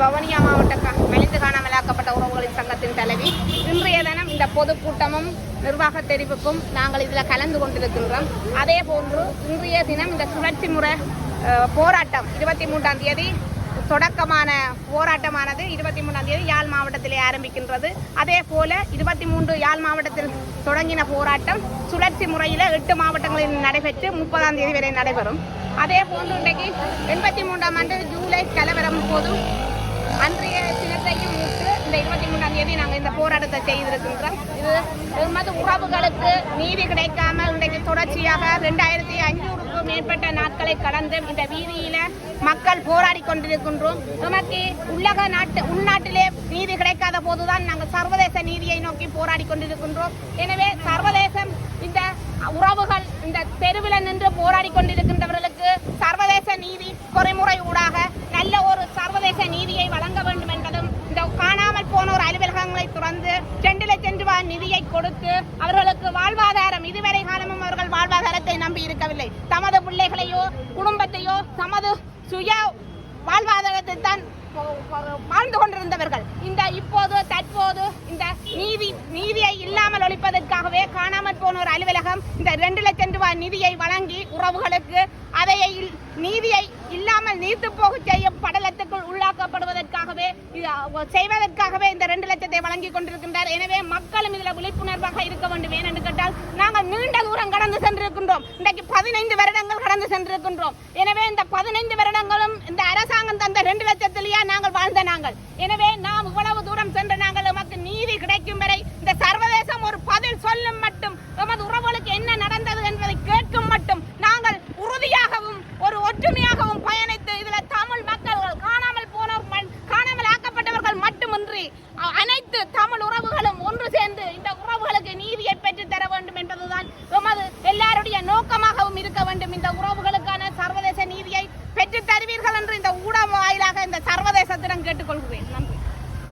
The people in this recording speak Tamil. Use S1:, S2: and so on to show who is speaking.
S1: வவுனியா மாவட்ட மலிந்து காணாமலாக்கப்பட்ட உறவுகளின் சங்கத்தின் தலைவி. இன்றைய தினம் இந்த பொதுக்கூட்டமும் நிர்வாக தெரிவுக்கும் நாங்கள் இதில் கலந்து கொண்டிருக்கின்றோம். அதே போன்று இன்றைய தினம் இந்த சுழற்சி முறை போராட்டம் இருபத்தி மூன்றாம் தேதி தொடக்கமான போராட்டமானது இருபத்தி மூணாம் தேதி யாழ் மாவட்டத்திலே ஆரம்பிக்கின்றது. அதே போல இருபத்தி மூன்று யாழ் மாவட்டத்தில் தொடங்கின போராட்டம் சுழற்சி முறையில் எட்டு மாவட்டங்களில் நடைபெற்று முப்பதாம் தேதி வரை நடைபெறும். அதே போன்று இன்றைக்கு எண்பத்தி மூன்றாம் ஆண்டு ஜூலை கலவரம் போதும் அன்றைய தினத்தையும் முற்று இந்த இருபத்தி மூணாம் தேதி நாங்கள் இந்த போராட்டத்தை செய்திருக்கின்றோம். இது எமது உறவுகளுக்கு நீதி கிடைக்காம இன்றைக்கு தொடர்ச்சியாக ரெண்டாயிரத்தி ஐநூறுக்கும் மேற்பட்ட நாட்களை கடந்து இந்த வீதியில மக்கள் போராடி கொண்டிருக்கின்றோம். நமக்கு உலக நாட்டு உள்நாட்டிலே நீதி கிடைக்காத போதுதான் நாங்கள் சர்வதேச நீதியை நோக்கி போராடி கொண்டிருக்கின்றோம். எனவே சர்வதேசம் இந்த உறவுகள் இந்த தெருவில் நின்று போராடி கொண்டிருக்கின்றவர்களுக்கு சர்வதேச நீதி பொறிமுறை ஊடாக நல்ல ஒரு சர்வதேச நீதியை வழங்க வேண்டும் என்பதும் இந்த காணாமல் போனோர் அலுவலகங்களை துறந்து ரெண்டு லட்சம் ரூபாய் நிதியை கொடுத்து அவர்களுக்கு வாழ்வாதாரம். இதுவரை காலமும் அவர்கள் வாழ்வாதாரத்தை நம்பி இருக்கவில்லை. தமது பிள்ளைகளையோ குடும்பத்தையோ தமது சுய வாழ்வாதாரத்தை தான் வாழ்ந்து கொண்டிருந்தவர்கள். இந்த இப்போது தற்போது இந்த நீதி நீதியை இல்லாமல் ஒழிப்பதற்காகவே காணாமல் போனோர் அலுவலகம் இந்த ரெண்டு லட்சம் ரூபாய் நிதியை வழங்கி உறவுகளுக்கு அதை இல்- நீதியை இல்லாமல் நீர்த்து போக செய்ய செய்வதற்காகவே இந்த ரெண்டு லட்சத்தை வழங்கி கொண்டிருக்கின்றார். எனவே மக்களும் இதில் விழிப்புணர்வாக இருக்க வேண்டும். ஏனென்று கேட்டால் நாங்கள் நீண்ட தூரம் கடந்து சென்றிருக்கின்றோம். இன்றைக்கு பதினைந்து வருடங்கள் கடந்து சென்றிருக்கின்றோம். எனவே இந்த பதினைந்து வருடங்களும் இந்த அரசாங்கம் தந்த ரெண்டு லட்சத்திலேயே நாங்கள் வாழ்ந்த நாங்கள் எனவே நாம் இவ்வளவு தூரம் சென்ற நாங்கள் நமக்கு நீதி கிடைக்கும் வரை இந்த சர்வதேசம் ஒரு பதில் சொல்லும் மட்டும் எமது உறவுகளுக்கு என்ன நடந்தது என்பதை கேட்கும் மட்டும் நாங்கள் உறுதியாகவும் ஒரு ஒற்றுமையாகவும் பயணித்து இதுல தமிழ் மக்கள் காணாமல் போனோர் மண்- காணாமல் ஆக்கப்பட்டவர்கள் மட்டுமின்றி அ- அனைத்து தமிழ் உறவுகளும் ஒன்று சேர்ந்து இந்த உறவு